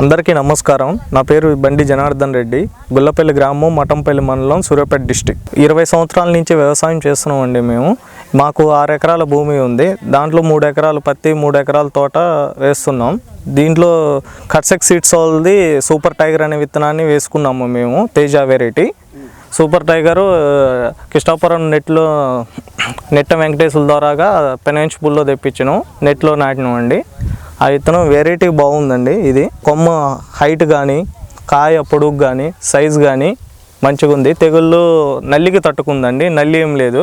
అందరికీ నమస్కారం. నా పేరు బండి జనార్దన్ రెడ్డి. గుల్లపల్లి గ్రామం మఠంపల్లి మండలం సూర్యాపేట డిస్టిక్. ఇరవై సంవత్సరాల నుంచి వ్యవసాయం చేస్తున్నామండి మేము. మాకు ఆరు ఎకరాల భూమి ఉంది. దాంట్లో మూడు ఎకరాలు పత్తి మూడు ఎకరాల తోట వేస్తున్నాం. దీంట్లో కట్సెక్ సీడ్స్ వాళ్ళది సూపర్ టైగర్ అనే విత్తనాన్ని వేసుకున్నాము మేము Teja variety. Super tiger Krishnapuram నెట్లో నెట్ట వెంకటేశ్వర ద్వారాగా పెనెంచుపుల్లో తెప్పించాను. నెట్లో నాటినాం అండి ఆ విత్తనం వెరైటీ బాగుందండి ఇది. కొమ్మ హైట్ కానీ కాయ పొడుగు కానీ సైజ్ కానీ మంచిగా ఉంది తెగుళ్ళు నల్లికి తట్టుకుందండి. నల్లి ఏం లేదు.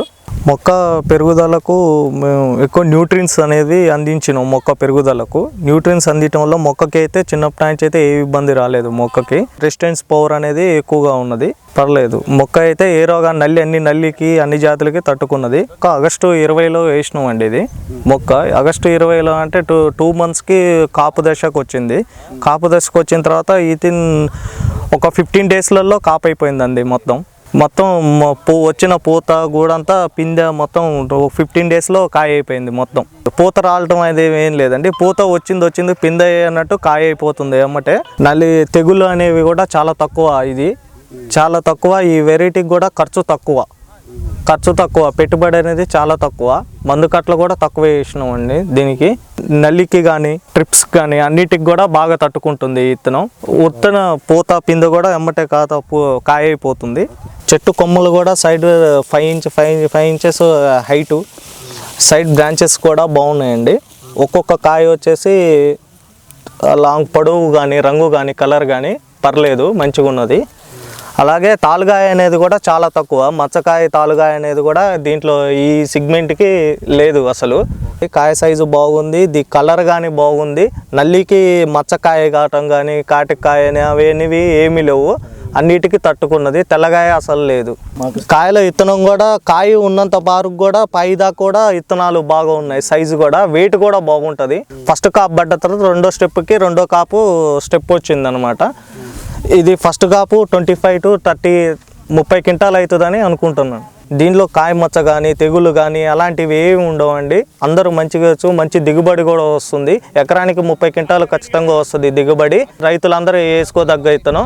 మొక్క పెరుగుదలకు మేము ఎక్కువ న్యూట్రిన్స్ అనేది అందించినాం మొక్క పెరుగుదలకు. న్యూట్రిన్స్ అందించడం వల్ల మొక్కకి అయితే చిన్నప్పటి నుంచి అయితే ఏ ఇబ్బంది రాలేదు మొక్కకి. రెసిస్టెన్స్ పవర్ అనేది ఎక్కువగా ఉన్నది. పర్లేదు. మొక్క అయితే ఏ రోగా నల్లి అన్ని నల్లికి అన్ని జాతులకి తట్టుకున్నది. ఒక ఆగస్టు ఇరవైలో వేసినాం అండి ఇది. మొక్క ఆగస్టు ఇరవైలో అంటే టూ టూ మంత్స్కి కాపు దశకు వచ్చింది. కాపు దశకు వచ్చిన తర్వాత ఇతిన్ ఒక ఫిఫ్టీన్ డేస్లలో కాపైపోయిందండి అయిపోయిందండి మొత్తం మొత్తం పూ వచ్చిన పూత గూడంతా పిందె మొత్తం ఫిఫ్టీన్ డేస్లో కాయ అయిపోయింది మొత్తం. పూత రాలటం అనేది ఏం లేదండి. పూత వచ్చింది వచ్చింది పిందె అన్నట్టు కాయ అయిపోతుంది ఏమంటే నల్లి తెగులు అనేవి కూడా చాలా తక్కువ ఇది. చాలా తక్కువ ఈ వెరైటీకి కూడా ఖర్చు తక్కువ. ఖర్చు తక్కువ పెట్టుబడి అనేది చాలా తక్కువ. మందు కట్టలు కూడా తక్కువ వేసినామండి దీనికి. నల్లికి కానీ ట్రిప్స్ కానీ అన్నిటికి కూడా బాగా తట్టుకుంటుంది ఇత్తనం ఉత్తన పూత పిందె కూడా ఎమ్మటే కాత కాయ అయిపోతుంది చెట్టు కొమ్మలు కూడా side five inch five five inches height. Side branches కూడా బాగున్నాయండి. ఒక్కొక్క కాయ వచ్చేసి లాంగ్ పొడవు కానీ రంగు కానీ కలర్ కానీ పర్లేదు మంచిగా ఉన్నది అలాగే తాలుగాయ అనేది కూడా చాలా తక్కువ. మచ్చకాయ తాలుగాయ అనేది కూడా దీంట్లో ఈ సిగ్మెంట్కి లేదు అసలు. కాయ సైజు బాగుంది ది కలర్ కానీ బాగుంది. నల్లికి మచ్చకాయ కావటం కానీ కాటికాయ అని అవి అనేవి ఏమీ లేవు. అన్నిటికీ తట్టుకున్నది. తెల్లగాయ అసలు లేదు. కాయల విత్తనం కూడా కాయ ఉన్నంత బారుకు కూడా పై దాకా కూడా విత్తనాలు బాగా ఉన్నాయి. సైజు కూడా వెయిట్ కూడా బాగుంటుంది. ఫస్ట్ కాపు పడ్డ తర్వాత రెండో స్టెప్కి రెండో కాపు స్టెప్ వచ్చింది అనమాట ఇది ఫస్ట్ కాపు ట్వంటీ ఫైవ్ టు థర్టీ ముప్పై క్వింటాల్ అవుతుందని అనుకుంటున్నాను. దీనిలో కాయ మచ్చ కానీ తెగులు కానీ అలాంటివి ఏమి ఉండవండి. అందరూ మంచిగా వచ్చు మంచి దిగుబడి కూడా వస్తుంది. ఎకరానికి ముప్పై క్వింటాలు ఖచ్చితంగా వస్తుంది దిగుబడి. రైతులందరూ వేసుకోదగ్గ ఇతను